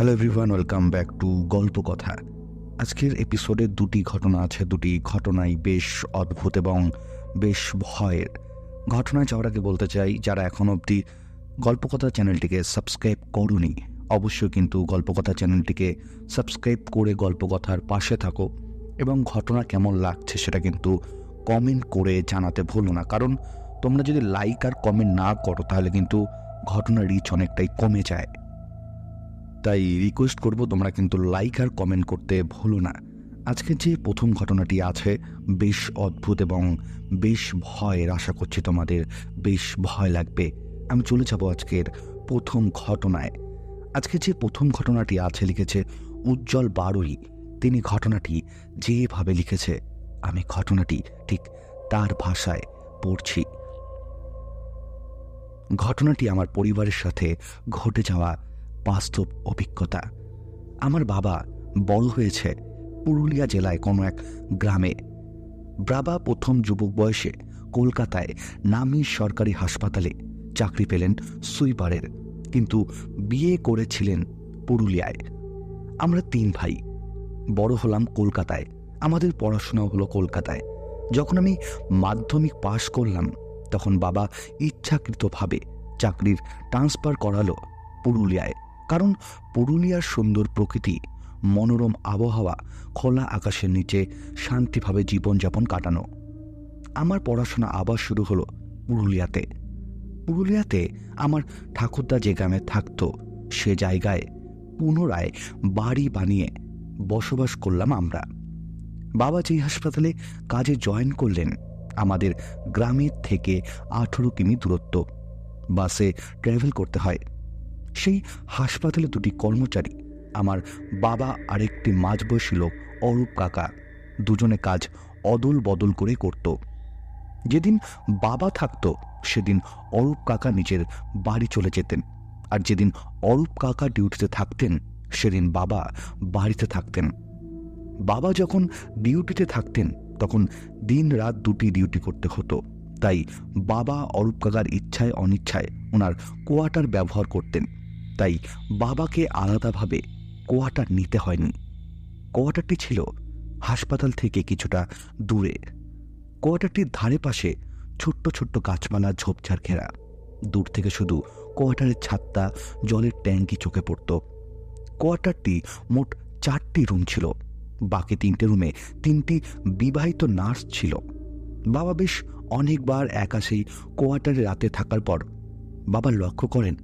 Hello everyone welcome back to গল্প কথা আজকের এপিসোডে দুটি ঘটনা আছে, দুটি ঘটনাই বেশ অদ্ভুত এবং বেশ ভয়ের। ঘটনায় যাওয়ার আগে বলতে চাই, যারা এখন অবধি গল্পকথা চ্যানেলটিকে সাবস্ক্রাইব করুনি, অবশ্যই কিন্তু গল্পকথা চ্যানেলটিকে সাবস্ক্রাইব করে গল্পকথার পাশে থাকো এবং ঘটনা কেমন লাগছে সেটা কিন্তু কমেন্ট করে জানাতে ভুলো না। কারণ তোমরা যদি লাইক আর কমেন্ট না করো, তাহলে কিন্তু ঘটনার রিচ অনেকটাই কমে যায়। তাই রিকোয়েস্ট করব তোমরা কিন্তু লাইক আর কমেন্ট করতে ভুলো না। আজকে যে প্রথম ঘটনাটি আছে, বেশ অদ্ভুত এবং বেশ ভয়ের আশা করছি তোমাদের, বেশ ভয় লাগবে। আমি চলে যাব আজকের প্রথম ঘটনায়। আজকে যে প্রথম ঘটনাটি আছে লিখেছে উজ্জ্বল বারুই। তিনি ঘটনাটি যেভাবে লিখেছে, আমি ঘটনাটি ঠিক তার ভাষায় পড়ছি। ঘটনাটি আমার পরিবারের সাথে ঘটে যাওয়া বাস্তব অভিজ্ঞতা। আমার বাবা বড় হয়েছে পুরুলিয়া জেলায় কোনো এক গ্রামে। বাবা প্রথম যুবক বয়সে কলকাতায় নামি সরকারি হাসপাতালে চাকরি পেলেন সুইপারের, কিন্তু বিয়ে করেছিলেন পুরুলিয়ায়। আমরা তিন ভাই, বড় হলাম কলকাতায়, আমাদের পড়াশোনা হলো কলকাতায়। যখন আমি মাধ্যমিক পাশ করলাম, তখন বাবা ইচ্ছাকৃতভাবে চাকরির ট্রান্সফার করালো পুরুলিয়ায়। কারণ পুরুলিয়ার সুন্দর প্রকৃতি, মনোরম আবহাওয়া, খোলা আকাশের নিচে শান্তিভাবে জীবনযাপন কাটানো। আমার পড়াশোনা আবার শুরু হলো পুরুলিয়াতে। পুরুলিয়াতে আমার ঠাকুরদা যে গ্রামে থাকতো, সে জায়গায় পুনরায় বাড়ি বানিয়ে বসবাস করলাম আমরা। বাবা যেই হাসপাতালে কাজে জয়েন করলেন, আমাদের গ্রামের থেকে আঠেরো কিমি দূরত্ব। বাসে ট্রাভেল করতে হয়। সেই হাসপাতালে দুটি কর্মচারী, আমার বাবা আরেকটি মাঝবয়সী লোক, অরূপ কাকা, দুজনে কাজ অদল বদল করে করত। যেদিন বাবা থাকতো, সেদিন অরূপ কাকা নিজের বাড়ি চলে যেতেন। আর যেদিন অরূপ কাকা ডিউটিতে থাকতেন, সেদিন বাবা বাড়িতে থাকতেন। বাবা যখন ডিউটিতে থাকতেন, তখন দিন রাত দুটি ডিউটি করতে হতো। তাই বাবা অরূপ কাকার ইচ্ছায় অনিচ্ছায় ওনার কোয়ার্টার ব্যবহার করতেন। তাই বাবাকে আলাদাভাবে কোয়ার্টার নিতে হয়নি। কোয়ার্টারটি ছিল হাসপাতাল থেকে কিছুটা দূরে। কোয়ার্টারটির ধারে পাশে ছোট্ট ছোট্ট গাছপালা ঝোপঝাড় ঘেরা। দূর থেকে শুধু কোয়ার্টারের ছাদটা জলের ট্যাঙ্কি চোখে পড়ত। কোয়ার্টারটি মোট চারটি রুম ছিল। বাকি তিনটে রুমে তিনটি বিবাহিত নার্স ছিল। বাবা বেশ অনেকবার একা সেই কোয়ার্টারে রাতে থাকার পর বাবা লক্ষ্য করেন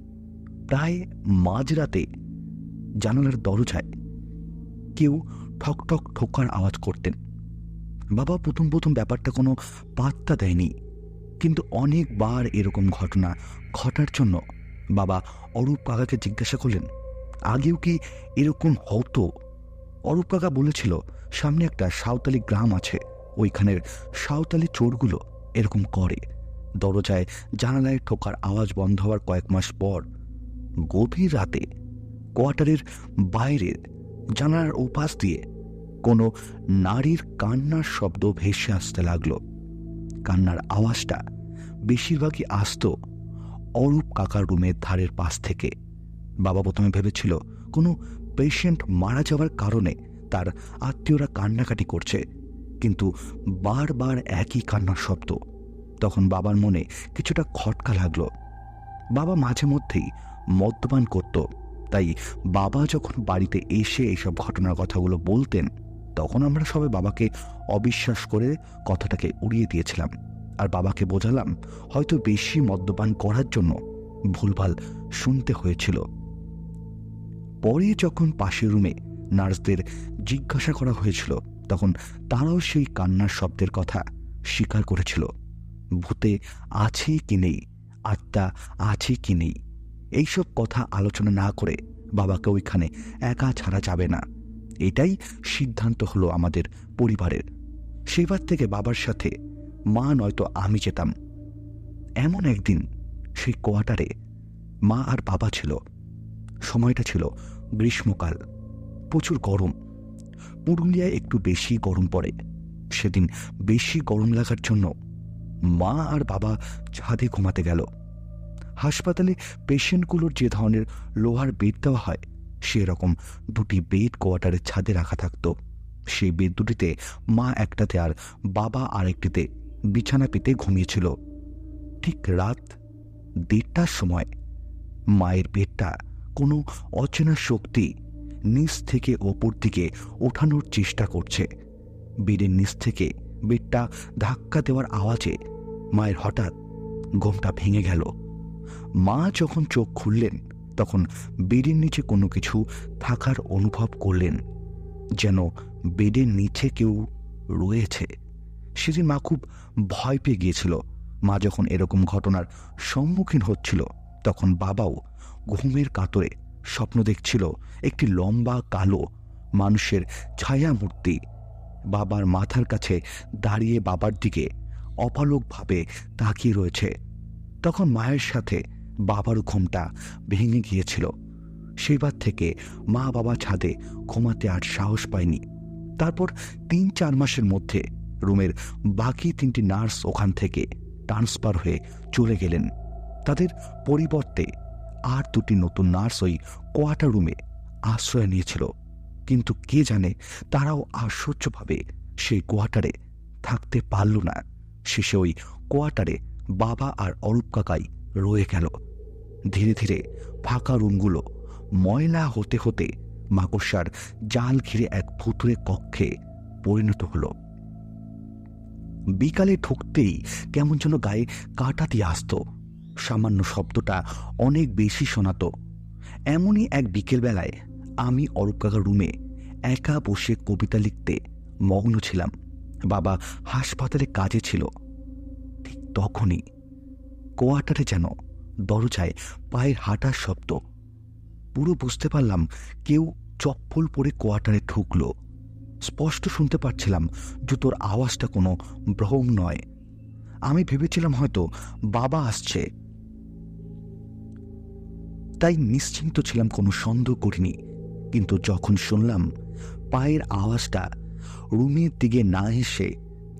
প্রায় মাঝরাতে জানালার দরজায় কেউ ঠক ঠক ঠোকার আওয়াজ করতেন। বাবা প্রথম প্রথম ব্যাপারটা কোনো পাত্তা দেয়নি, কিন্তু অনেকবার এরকম ঘটনা ঘটার জন্য বাবা অরূপ কাকাকে জিজ্ঞাসা করলেন, আগেও কি এরকম হতো? অরূপ কাকা বলেছিল, সামনে একটা সাঁওতালি গ্রাম আছে ওইখানের সাঁওতালি চোরগুলো এরকম করে। দরজায় জানালায় ঠোকার আওয়াজ বন্ধ হওয়ার কয়েক মাস পর গভীর রাতে কোয়ার্টারের বাইরের জানালার উপাস দিয়ে কোনো নারীর কান্নার শব্দ ভেসে আসতে লাগল। কান্নার আওয়াজটা বেশিরভাগই আসত অরূপ কাকার রুমের ধারের পাশ থেকে। বাবা প্রথমে ভেবেছিল কোনো পেশেন্ট মারা যাওয়ার কারণে তার আত্মীয়রা কান্নাকাটি করছে, কিন্তু বারবার একই কান্নার শব্দ। তখন বাবার মনে কিছুটা খটকা লাগল। বাবা মাঝে মধ্যেই মদ্যপান করত। তাই বাবা যখন বাড়িতে এসে এইসব ঘটনার কথাগুলো বলতেন, তখন আমরা সবাই বাবাকে অবিশ্বাস করে কথাটাকে উড়িয়ে দিয়েছিলাম। আর বাবাকে বোঝালাম, হয়তো বেশি মদ্যপান করার জন্য ভুলভাল শুনতে হয়েছিল। পরে যখন পাশের রুমে নার্সদের জিজ্ঞাসা করা হয়েছিল, তখন তারাও সেই কান্নার শব্দের কথা স্বীকার করেছিল। ভূতে আছে কি নেই? আত্মা আছে কি নেই? এইসব কথা আলোচনা না করে বাবাকে ওইখানে একা ছাড়া যাবে না। এটাই সিদ্ধান্ত হলো আমাদের পরিবারের। সেবার থেকে বাবার সাথে মা নয়তো আমি যেতাম। এমন একদিন সেই কোয়ার্টারে মা আর বাবা ছিল। সময়টা ছিল গ্রীষ্মকাল। প্রচুর গরম। পুরুলিয়ায় একটু বেশি গরম পড়ে। সেদিন বেশি গরম লাগার জন্য মা আর বাবা ছাদে ঘুমাতে গেল। হাসপাতালে পেশেন্টগুলোর যে ধরনের লোহার বেড দেওয়া হয়, সেরকম দুটি বেড কোয়ার্টারের ছাদে রাখা থাকতো। সেই বেড দুটিতে মা একটাতে আর বাবা আরেকটিতে বিছানা পেতে ঘুমিয়েছিল। ঠিক রাত দেড়টার সময় মায়ের বেডটা কোনো অচেনা শক্তি নিচ থেকে ওপর দিকে ওঠানোর চেষ্টা করছে। বেডের নিচ থেকে বেডটা ধাক্কা দেওয়ার আওয়াজে মায়ের হঠাৎ ঘুমটা ভেঙে গেল। মা যখন চোখ খুললেন, তখন বেডের নিচে কোনো কিছু থাকার অনুভব করলেন, যেন বেডের নিচে কেউ রয়েছে। সেদিন মা খুব ভয় পেয়ে গিয়েছিল। মা যখন এরকম ঘটনার সম্মুখীন হচ্ছিল, তখন বাবাও ঘুমের কাতরে স্বপ্ন দেখছিল, একটি লম্বা কালো মানুষের ছায়া মূর্তি বাবার মাথার কাছে দাঁড়িয়ে বাবার দিকে অপালকভাবে তাকিয়ে রয়েছে। তখন মায়ের সাথে বাবার ঘুমটা ভেঙে গিয়েছিল। সেবার থেকে মা বাবা ছাদে ঘুমাতে আর সাহস পায়নি। তারপর তিন চার মাসের মধ্যে রুমের বাকি তিনটি নার্স ওখান থেকে ট্রান্সফার হয়ে চলে গেলেন। তাদের পরিবর্তে আর দুটি নতুন নার্স ওই কোয়ার্টার রুমে আশ্রয় নিয়েছিল। কিন্তু কে জানে তারাও আশ্চর্যভাবে সেই কোয়ার্টারে থাকতে পারল না। শেষে ওই কোয়ার্টারে বাবা আর অরূপ কাকাই রয়ে গেল। ধীরে ধীরে ফাঁকা রুমগুলো ময়লা হতে হতে মাকড়সার জাল ঘিরে এক ভুতুরে কক্ষে পরিণত হলো। বিকালে ঢুকতেই কেমন যেন গায়ে কাটা দিয়ে আসতো। সামান্য শব্দটা অনেক বেশি শোনাতো। এমনই এক বিকেলবেলায় আমি অরূপ কাকার রুমে একা বসে কবিতা লিখতে মগ্ন ছিলাম। বাবা হাসপাতালে কাজে ছিল। ঠিক তখনই কোয়ার্টারে যেন দরজায় পায়ের হাঁটার শব্দ। পুরো বুঝতে পারলাম কেউ চপ্পল পরে কোয়ার্টারে ঢুকলো। স্পষ্ট শুনতে পাচ্ছিলাম জুতোর আওয়াজটা কোনো ভ্রম নয়। আমি ভেবেছিলাম হয়তো বাবা আসছে। তাই নিশ্চিন্ত ছিলাম কোনো সন্দেহ করিনি, কিন্তু যখন শুনলাম পায়ের আওয়াজটা রুমের দিকে না এসে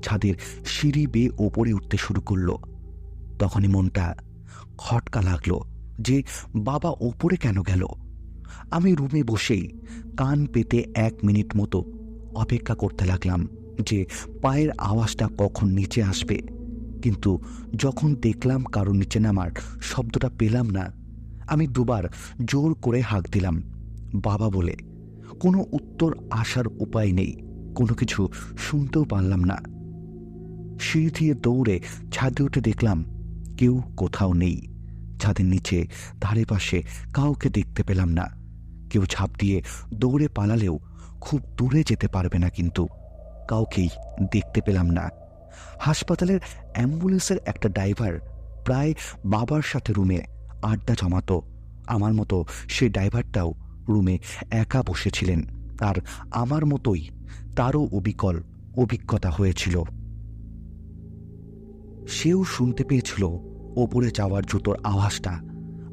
ছাদের সিঁড়ি বেয়ে ওপরে উঠতে শুরু করল, তখনই মনটা খটকা লাগল যে বাবা ওপরে কেন গেল? আমি রুমে বসেই কান পেতে এক মিনিট মতো অপেক্ষা করতে লাগলাম যে পায়ের আওয়াজটা কখন নিচে আসবে। কিন্তু যখন দেখলাম কারও নিচে নামার শব্দটা পেলাম না, আমি দুবার জোর করে হাঁক দিলাম। বাবা বলে, কোনো উত্তর আসার উপায় নেই, কোনো কিছু শুনতেও পারলাম না। সিঁড়ি দিয়ে দৌড়ে ছাদে উঠে দেখলাম কেউ কোথাও নেই। ছাদের নিচে, ধারে পাশে কাউকে দেখতে পেলাম না। কেউ ঝাঁপ দিয়ে দৌড়ে পালালেও খুব দূরে যেতে পারবে না কিন্তু। কাউকেই দেখতে পেলাম না। হাসপাতালের অ্যাম্বুলেন্সের একটা ড্রাইভার প্রায় বাবার সাথে রুমে আড্ডা জমাতো। আমার মতো সে ড্রাইভারটাও রুমে একা বসেছিলেন। আর আমার মতোই তারও অবিকল অভিজ্ঞতা হয়েছিল। সেও শুনতে পেয়েছিল ওপরে যাওয়ার জুতোর আওয়াজটা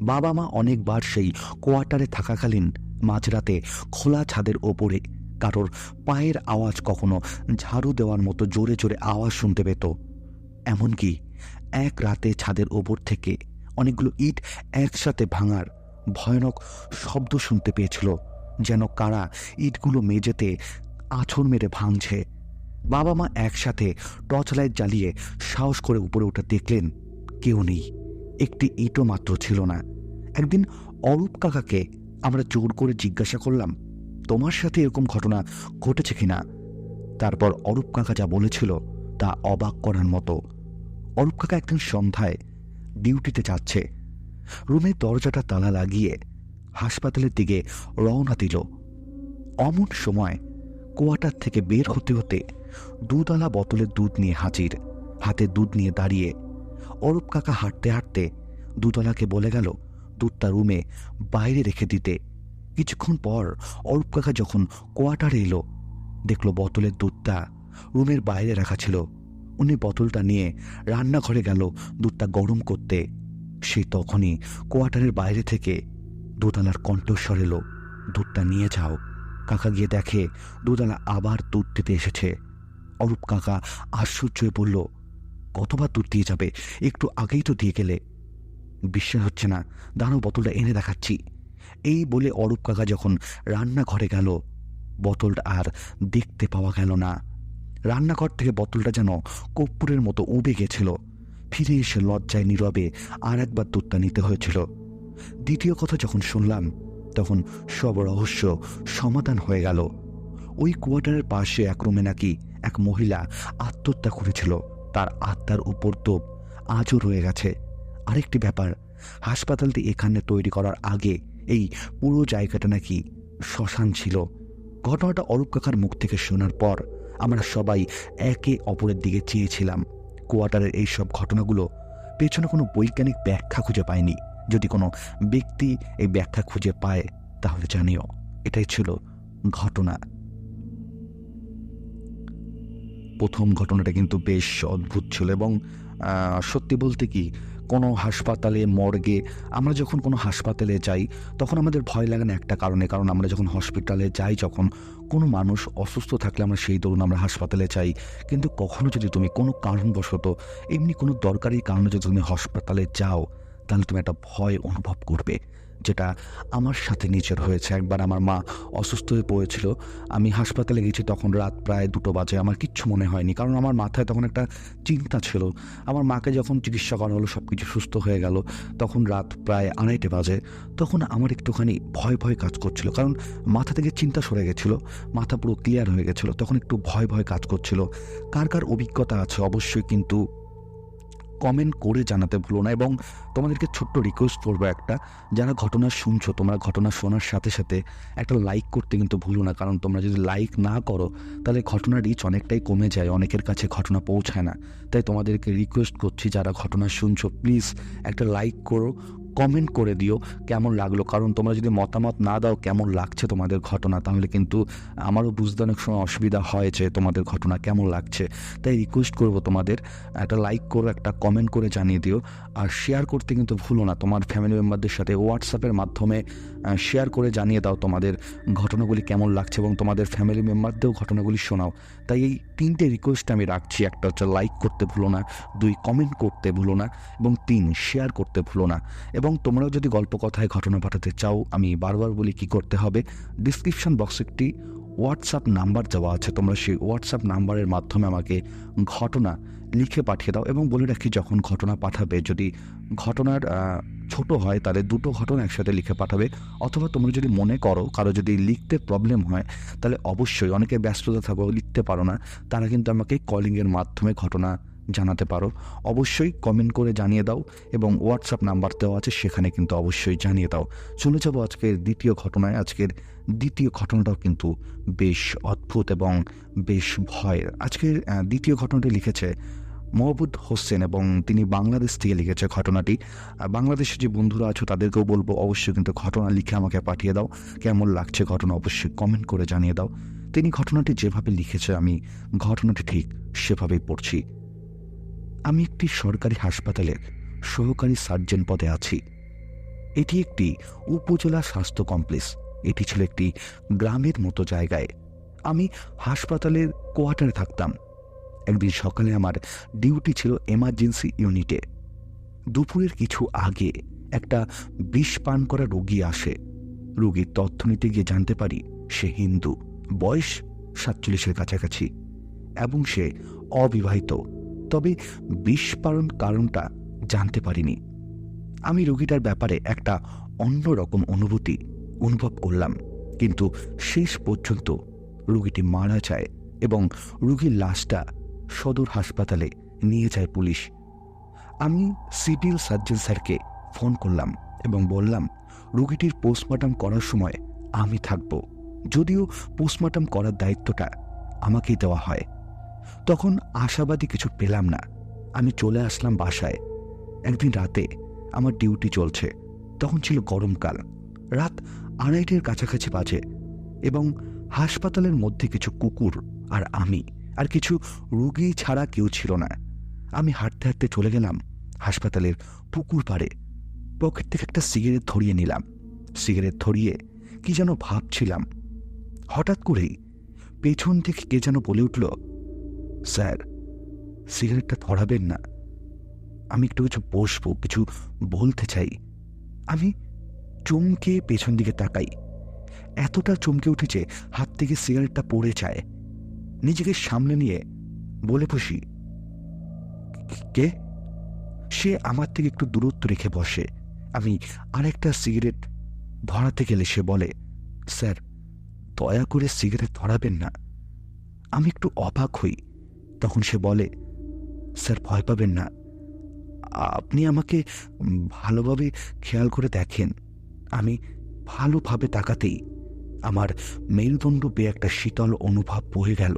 বাবা মা অনেকবার সেই কোয়ার্টারে থাকাকালীন মাঝরাতে খোলা ছাদের ওপরে কারোর পায়ের আওয়াজ কখনো ঝাড়ু দেওয়ার মতো জোরে জোরে আওয়াজ শুনতে পেত। এমনকি এক রাতে ছাদের ওপর থেকে অনেকগুলো ইট একসাথে ভাঙার ভয়ানক শব্দ শুনতে পেয়েছিল, যেন কারা ইটগুলো মেঝেতে আছর মেরে ভাঙছে। বাবা মা একসাথে টর্চ লাইট জ্বালিয়ে সাহস করে উপরে উঠে দেখলেন কেউ নেই। একটি ইটও মাত্র ছিল না। একদিন অরূপ কাকাকে আমরা জোর করে জিজ্ঞাসা করলাম, তোমার সাথে এরকম ঘটনা ঘটেছে কিনা? তারপর অরূপ কাকা যা বলেছিল তা অবাক করার মতো। অরূপ কাকা একদিন সন্ধ্যায় ডিউটিতে যাচ্ছে। রুমের দরজাটা তালা লাগিয়ে হাসপাতালের দিকে রওনা দিল। অমন সময় কোয়ার্টার থেকে বের হতে হতে দুদালা বোতলের দুধ নিয়ে হাজির। হাতে দুধ নিয়ে দাঁড়িয়ে অরূপ কাকা হাঁটতে হাঁটতে দুতলাকে বলে গেল, দুধটা রুমে বাইরে রেখে দিতে। কিছুক্ষণ পর অরূপ কাকা যখন কোয়ার্টারে এলো, দেখল বোতলের দুধটা রুমের বাইরে রাখা ছিল। উনি বোতলটা নিয়ে রান্নাঘরে গেল দুধটা গরম করতে। সে তখনই কোয়ার্টারের বাইরে থেকে দুতলার কণ্ঠস্বর এলো, দুধটা নিয়ে যাও। কাকা গিয়ে দেখে, দুতলা আবার দুধ দিতে এসেছে। অরূপ কাকা আশ্চর্য হয়ে বলল, কতবার দুধ দিয়ে যাবে? একটু আগেই তো দিয়ে গেলে। বিশ্বাস হচ্ছে না দাঁড়ো বোতলটা এনে দেখাচ্ছি। এই বলে অরূপ কাকা যখন রান্নাঘরে গেল, বোতলটা আর দেখতে পাওয়া গেল না। রান্নাঘর থেকে বোতলটা যেন কর্পূরের মতো উবে গেছিল। ফিরে এসে লজ্জায় নীরবে আর একবার দুধটা নিতে হয়েছিল। দ্বিতীয় কথা যখন শুনলাম, তখন সব রহস্য সমাধান হয়ে গেল। ওই কোয়ার্টারের পাশে এক রুমে নাকি এক মহিলা আত্মহত্যা করেছিল। তার আত্মার উপর তোপ আজও রয়ে গেছে। আরেকটি ব্যাপার, হাসপাতালটি এখানে তৈরি করার আগে এই পুরো জায়গাটা নাকি শ্মশান ছিল। ঘটনাটা অরূপ কাকার মুখ থেকে শোনার পর আমরা সবাই একে অপরের দিকে চেয়েছিলাম। কোয়ার্টারের এই সব ঘটনাগুলো পেছনে কোনো বৈজ্ঞানিক ব্যাখ্যা খুঁজে পায়নি যদি কোনো ব্যক্তি এই ব্যাখ্যা খুঁজে পায়, তাহলে জানিও। এটাই ছিল ঘটনা। প্রথম ঘটনাটা কিন্তু বেশ অদ্ভুত ছিল এবং সত্যি বলতে কি, কোনো হাসপাতালে মর্গে আমরা যখন কোনো হাসপাতালে যাই, তখন আমাদের ভয় লাগে না একটা কারণে। কারণ আমরা যখন হসপিটালে যাই, যখন কোনো মানুষ অসুস্থ থাকলে আমরা সেই দরুন আমরা হাসপাতালে যাই। কিন্তু কখনো যদি তুমি কোনো কারণবশত, এমনি কোনো দরকারি কারণে যদি তুমি হাসপাতালে যাও, তাহলে তুমি একটা ভয় অনুভব করবে। যেটা আমার সাথে নিচের হয়েছে। একবার আমার মা অসুস্থ হয়ে পড়েছিল, আমি হাসপাতালে গেছি, তখন রাত প্রায় দুটো বাজে, আমার কিচ্ছু মনে হয়নি, কারণ আমার মাথায় তখন একটা চিন্তা ছিল। আমার মাকে যখন চিকিৎসা করা হলো সব কিছু সুস্থ হয়ে গেল, তখন রাত প্রায় আড়াইটে বাজে, তখন আমার একটুখানি ভয় ভয় কাজ করছিল, কারণ মাথা থেকে চিন্তা সরে গেছিল, মাথা পুরো ক্লিয়ার হয়ে গেছিল, তখন একটু ভয় ভয় কাজ করছিল। কার কার অভিজ্ঞতা আছে? অবশ্যই কিন্তু কমেন্ট করে জানাতে ভুলো না এবং তোমাদেরকে ছোট্ট রিকোয়েস্ট করব একটা। যারা ঘটনা শুনছো, তোমরা ঘটনা শোনার সাথে সাথে একটা লাইক করতে কিন্তু ভুলো না। কারণ তোমরা যদি লাইক না করো, তাহলে ঘটনা রিচ অনেকটাই কমে যায়, অনেকের কাছে ঘটনা পৌঁছায় না। তাই তোমাদেরকে রিকোয়েস্ট করছি, যারা ঘটনা শুনছো প্লিজ একটা লাইক করো কমেন্ট করে দিও কেমন লাগল। কারণ তোমরা যদি মতামত না দাও কেমন লাগছে তোমাদের ঘটনা, তাহলে কিন্তু আমারও বুঝতে অনেক সময় অসুবিধা হয় যে তোমাদের ঘটনা কেমন লাগছে। তাই রিকোয়েস্ট করব তোমাদের, একটা লাইক করো, একটা কমেন্ট করে জানিয়ে দিও। আর শেয়ার করতে কিন্তু ভুলো না। তোমার ফ্যামিলি মেম্বারদের সাথে হোয়াটসঅ্যাপের মাধ্যমে শেয়ার করে জানিয়ে দাও তোমাদের ঘটনাগুলি কেমন লাগছে এবং তোমাদের ফ্যামিলি মেম্বারদেরও ঘটনাগুলি শোনাও। তাই এই তিনটে রিকোয়েস্ট আমি রাখছি। একটা হচ্ছে লাইক করতে ভুলো না, দুই কমেন্ট করতে ভুলো না এবং তিন শেয়ার করতে ভুলো না। এবং তোমরাও যদি গল্প কথায় ঘটনা পাঠাতে চাও, আমি বারবার বলি কি করতে হবে। ডিসক্রিপশন বক্সে একটি হোয়াটসঅ্যাপ নাম্বার দেওয়া আছে। তোমরা সেই হোয়াটসঅ্যাপ নাম্বারের মাধ্যমে আমাকে ঘটনা লিখে পাঠিয়ে দাও এবং বলে রাখি, যখন ঘটনা পাঠাবে, যদি ঘটনার ছোট হয়, তাহলে দুটো ঘটনা একসাথে লিখে পাঠাবে। অথবা তোমরা যদি মনে করো, কারও যদি লিখতে প্রবলেম হয়, তাহলে অবশ্যই অনেকে ব্যস্ততা থাকো, লিখতে পারো না। তারা কিন্তু আমাকে কলিংয়ের মাধ্যমে ঘটনা জানাতে পারো। অবশ্যই কমেন্ট করে জানিয়ে দাও এবং হোয়াটসঅ্যাপ নাম্বার দেওয়া আছে, সেখানে কিন্তু অবশ্যই জানিয়ে দাও। চলে যাব আজকের দ্বিতীয় ঘটনায়। আজকের দ্বিতীয় ঘটনাটাও কিন্তু বেশ অদ্ভুত এবং বেশ ভয়ের। আজকের দ্বিতীয় ঘটনাটি লিখেছে মহবুদ হোসেন এবং তিনি বাংলাদেশ থেকে লিখেছে ঘটনাটি। আর বাংলাদেশে যে বন্ধুরা আছো, তাদেরকেও বলব অবশ্যই কিন্তু ঘটনা লিখে আমাকে পাঠিয়ে দাও। কেমন লাগছে ঘটনা অবশ্যই কমেন্ট করে জানিয়ে দাও। তিনি ঘটনাটি যেভাবে লিখেছে, আমি ঘটনাটি ঠিক সেভাবেই পড়ছি। আমি একটি সরকারি হাসপাতালের সহকারী সার্জন পদে আছি। এটি একটি উপজেলা স্বাস্থ্য কমপ্লেক্স। এটি ছিল একটি গ্রামের মতো জায়গায়। আমি হাসপাতালের কোয়ার্টারে থাকতাম। একদিন সকালে আমার ডিউটি ছিল এমার্জেন্সি ইউনিটে দুপুরের কিছু আগে একটা বিষ পান করা রোগী আসে। রোগীর তথ্য নিতে গিয়ে জানতে পারি সে হিন্দু। বয়স সাতচল্লিশের কাছাকাছি এবং সে অবিবাহিত। তবে বিষ পালন কারণটা জানতে পারিনি। আমি রোগীটার ব্যাপারে একটা অন্যরকম অনুভূতি অনুভব করলাম। কিন্তু শেষ পর্যন্ত রোগীটি মারা যায় এবং রোগীর লাশটা সদর হাসপাতালে নিয়ে যায় পুলিশ। আমি সিভিল সার্জন স্যারকে ফোন করলাম এবং বললাম, রোগীটির পোস্টমর্টম করার সময় আমি থাকব। যদিও পোস্টমর্টম করার দায়িত্বটা আমাকেই দেওয়া হয়। তখন আশাবাদী কিছু পেলাম না। আমি চলে আসলাম বাসায়। একদিন রাতে আমার ডিউটি চলছে। তখন ছিল গরমকাল। রাত আড়াইটের কাছাকাছি বাজে এবং হাসপাতালের মধ্যে কিছু কুকুর আর আমি আর কিছু রুগী ছাড়া কেউ ছিল না। আমি হাঁটতে হাঁটতে চলে গেলাম হাসপাতালের পুকুর পাড়ে। পকেট থেকে একটা সিগারেট ধরিয়ে নিলাম। সিগারেট ধরিয়ে কি যেন ভাবছিলাম। হঠাৎ করেই পেছন থেকে কে যেন বলে উঠল, স্যার, সিগারেটটা ধরাবেন না। আমি একটু কিছু বসবো, কিছু বলতে চাই। আমি চমকে পেছন দিকে তাকাই। এতটা চমকে উঠেছে হাত থেকে সিগারেটটা পড়ে যায়। নিজেকে সামলে নিয়ে বলে বসি, কে? সে আমার থেকে একটু দূরত্ব রেখে বসে। আমি আরেকটা সিগারেট ধরাতে গেলে সে বলে, স্যার, দয়া করে সিগারেট ধরাবেন না। আমি একটু অবাক হই। তখন সে বলে, স্যার, ভয় পাবেন না। আপনি আমাকে ভালোভাবে খেয়াল করে দেখেন। আমি ভালোভাবে তাকাতেই আমার মেরুদণ্ড পেয়ে একটা শীতল অনুভব বয়ে গেল।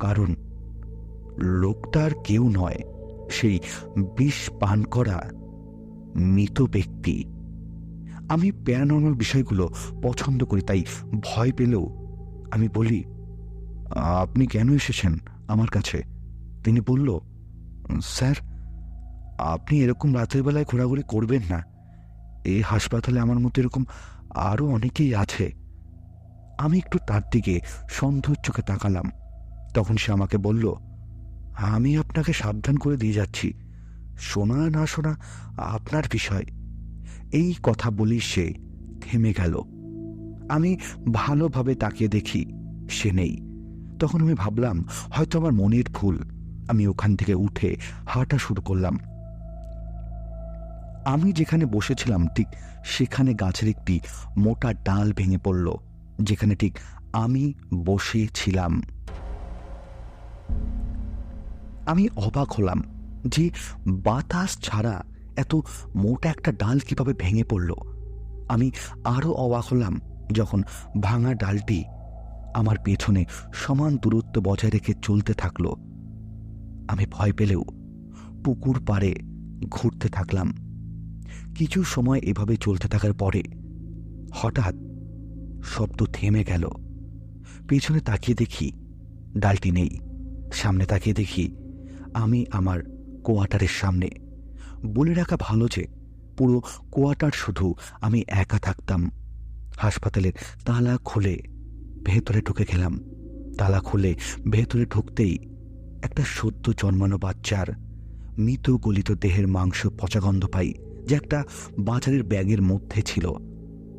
কারণ লোকটার কেউ নয়, সেই বিষ পান করা মৃত ব্যক্তি। আমি প্যারানর্মাল বিষয়গুলো পছন্দ করি, তাই ভয় পেলেও আমি বলি, আপনি কেন এসেছেন আমার কাছে? তিনি বলল, স্যার, আপনি এরকম রাতের বেলায় ঘোরাঘুরি করবেন না। এই হাসপাতালে আমার মতো এরকম আরও অনেকেই আছে। আমি একটু তার দিকে সন্দেহ চোখে তাকালাম। তখন সে আমাকে বলল, আমি আপনাকে সাবধান করে দিয়ে যাচ্ছি। শোনা না শোনা আপনার বিষয়। এই কথা বলি সে থেমে গেল। আমি ভালোভাবে তাকিয়ে দেখি সে নেই। তখন আমি ভাবলাম, হয়তো আমার মনের ভুল। আমি ওখান থেকে উঠে হাঁটা শুরু করলাম। আমি যেখানে বসেছিলাম, ঠিক সেখানে গাছের একটি মোটা ডাল ভেঙে পড়ল। যেখানে ঠিক আমি বসেছিলাম। আমি অবাক হলাম যে বাতাস ছাড়া এত মোটা একটা ডাল কীভাবে ভেঙে পড়ল। আমি আরও অবাক হলাম যখন ভাঙা ডালটি আমার পেছনে সমান দূরত্ব বজায় রেখে চলতে থাকল। আমি ভয় পেলেও পুকুর পাড়ে ঘুরতে থাকলাম। কিছু সময় এভাবে চলতে থাকার পরে হঠাৎ শব্দ থেমে গেল। পিছনে তাকিয়ে দেখি ডালটি নেই। সামনে তাকিয়ে দেখি আমি আমার কোয়ার্টারের সামনে। বলে রাখা ভালো যে পুরো কোয়ার্টার শুধু আমি একা থাকতাম। হাসপাতালের তালা খুলে ভেতরে ঢুকে গেলাম। তালা খুলে ভেতরে ঢুকতেই একটা সদ্য জন্মানো বাচ্চার মৃত গলিত দেহের মাংস পচা গন্ধ পাই, যে একটা বাজারের ব্যাগের মধ্যে ছিল।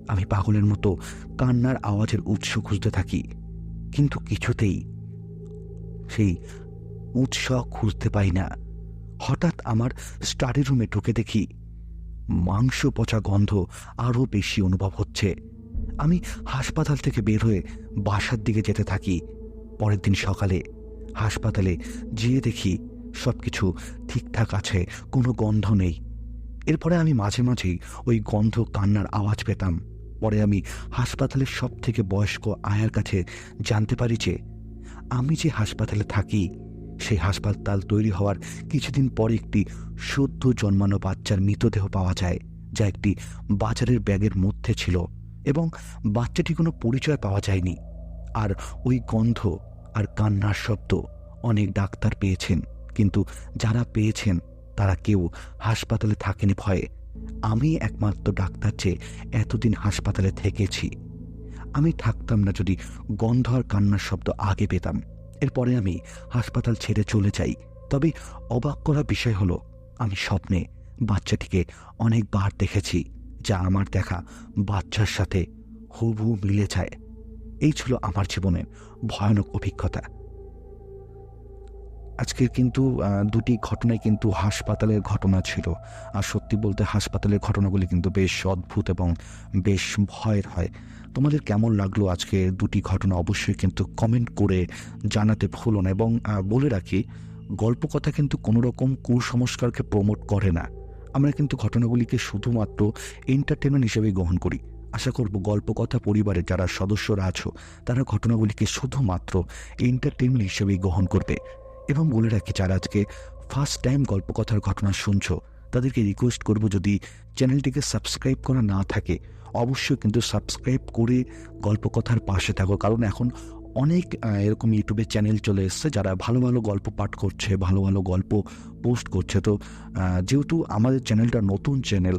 আমি পাগলের মতো কান্নার আওয়াজের উৎস খুঁজতে থাকি, কিন্তু কিছুতেই সেই উৎস খুঁজতে পাই না। হঠাৎ আমার স্টাডি রুমে ঢুকে দেখি মাংস পচা গন্ধ আরও বেশি অনুভব হচ্ছে। আমি হাসপাতাল থেকে বের হয়ে বাসার দিকে যেতে থাকি। পরের দিন সকালে হাসপাতালে যেয়ে দেখি সব কিছু ঠিকঠাক আছে, কোনো গন্ধ নেই। এরপরে আমি মাঝে মাঝেই ওই গন্ধ কান্নার আওয়াজ পেতাম। পরে আমি হাসপাতালের সব থেকে বয়স্ক আয়ার কাছে জানতে পারি যে আমি যে হাসপাতালে থাকি, সেই হাসপাতাল তৈরি হওয়ার কিছুদিন পরে একটি সদ্য জন্মানো বাচ্চার মৃতদেহ পাওয়া যায়, যা একটি বাজারের ব্যাগের মধ্যে ছিল এবং বাচ্চাটি কোনো পরিচয় পাওয়া যায়নি। আর ওই গন্ধ আর কান্নার শব্দ অনেক ডাক্তার পেয়েছেন, কিন্তু যারা পেয়েছেন, তারা কেউ হাসপাতালে থাকেনি ভয়ে। আমি একমাত্র ডাক্তার চেয়ে এতদিন হাসপাতালে থেকেছি। আমি থাকতাম না যদি গন্ধ আর কান্নার শব্দ আগে পেতাম। এরপরে আমি হাসপাতাল ছেড়ে চলে যাই। তবে অবাক করা বিষয় হলো, আমি স্বপ্নে বাচ্চাটিকে অনেকবার দেখেছি, যা আমার দেখা বাচ্চার সাথে হুবহু মিলে যায়। এই ছিল আমার জীবনের ভয়ানক অভিজ্ঞতা। আজকের কিন্তু দুটি ঘটনাই কিন্তু হাসপাতালের ঘটনা ছিল। আর সত্যি বলতে হাসপাতালের ঘটনাগুলি কিন্তু বেশ অদ্ভুত এবং বেশ ভয়ের হয়। তোমাদের কেমন লাগল আজকে দুটি ঘটনা অবশ্যই কিন্তু কমেন্ট করে জানাতে ভুলো না এবং বলে রাখি, গল্প কথা কিন্তু কোনো রকম কুসংস্কারকে প্রমোট করে না। আমরা কিন্তু ঘটনাগুলিকে শুধুমাত্র এন্টারটেনমেন্ট হিসেবেই গ্রহণ করি। আশা করব গল্প কথা পরিবারের যারা সদস্যরা আছো, তারা ঘটনাগুলিকে শুধুমাত্র এন্টারটেনমেন্ট হিসেবেই গ্রহণ করবে। এবং বলে রাখি, যারা আজকে ফার্স্ট টাইম গল্পকথার ঘটনা শুনছো, তাদেরকে রিকোয়েস্ট করব যদি চ্যানেলটিকে সাবস্ক্রাইব করা না থাকে, অবশ্যই কিন্তু সাবস্ক্রাইব করে গল্পকথার পাশে থাকো। কারণ এখন অনেক এরকম ইউটিউবে চ্যানেল চলে এসছে যারা ভালো ভালো গল্প পাঠ করছে, ভালো ভালো গল্প পোস্ট করছে। তো যেহেতু আমাদের চ্যানেলটা নতুন চ্যানেল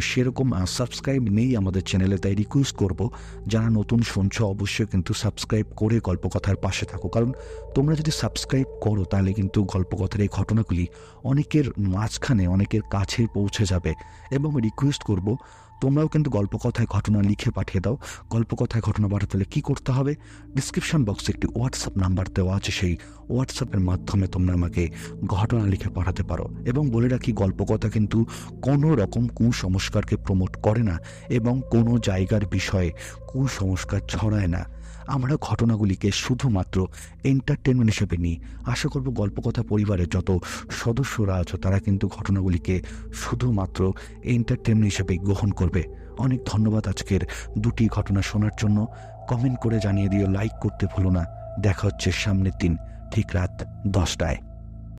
সেরকম সাবস্ক্রাইব নেই আমাদের চ্যানেলে তাই রিকোয়েস্ট করব। যারা নতুন শুনছ, অবশ্যই কিন্তু সাবস্ক্রাইব করে গল্পকথার পাশে থাকো। কারণ তোমরা যদি সাবস্ক্রাইব করো, তাহলে কিন্তু গল্পকথার এই ঘটনাগুলি অনেকের মাঝখানে, অনেকের কাছে পৌঁছে যাবে। এবং রিকোয়েস্ট করব তোমরাও কিন্তু গল্প কথায় ঘটনা লিখে পাঠিয়ে দাও। গল্প কথায় ঘটনা পাঠাতে হলে কী করতে হবে? ডিসক্রিপশন বক্সে একটি হোয়াটসঅ্যাপ নাম্বার দেওয়া আছে। সেই হোয়াটসঅ্যাপের মাধ্যমে তোমরা আমাকে ঘটনা লিখে পাঠাতে পারো এবং বলে রাখি গল্প কথা কিন্তু কোনো রকম কুসংস্কারকে প্রমোট করে না এবং কোনো জায়গার বিষয়ে কুসংস্কার ছড়ায় না। আমরা ঘটনাগুলিকে শুধুমাত্র এন্টারটেনমেন্ট হিসেবে নিই। আশা করব গল্পকথা পরিবারের যত সদস্যরা আছো, তারা কিন্তু ঘটনাগুলিকে শুধুমাত্র এন্টারটেনমেন্ট হিসেবে গ্রহণ করবে। অনেক ধন্যবাদ আজকের দুটি ঘটনা শোনার জন্য। কমেন্ট করে জানিয়ে দিও লাইক করতে ভুলো না। দেখা হচ্ছে সামনের দিন, ঠিক রাত দশটায়।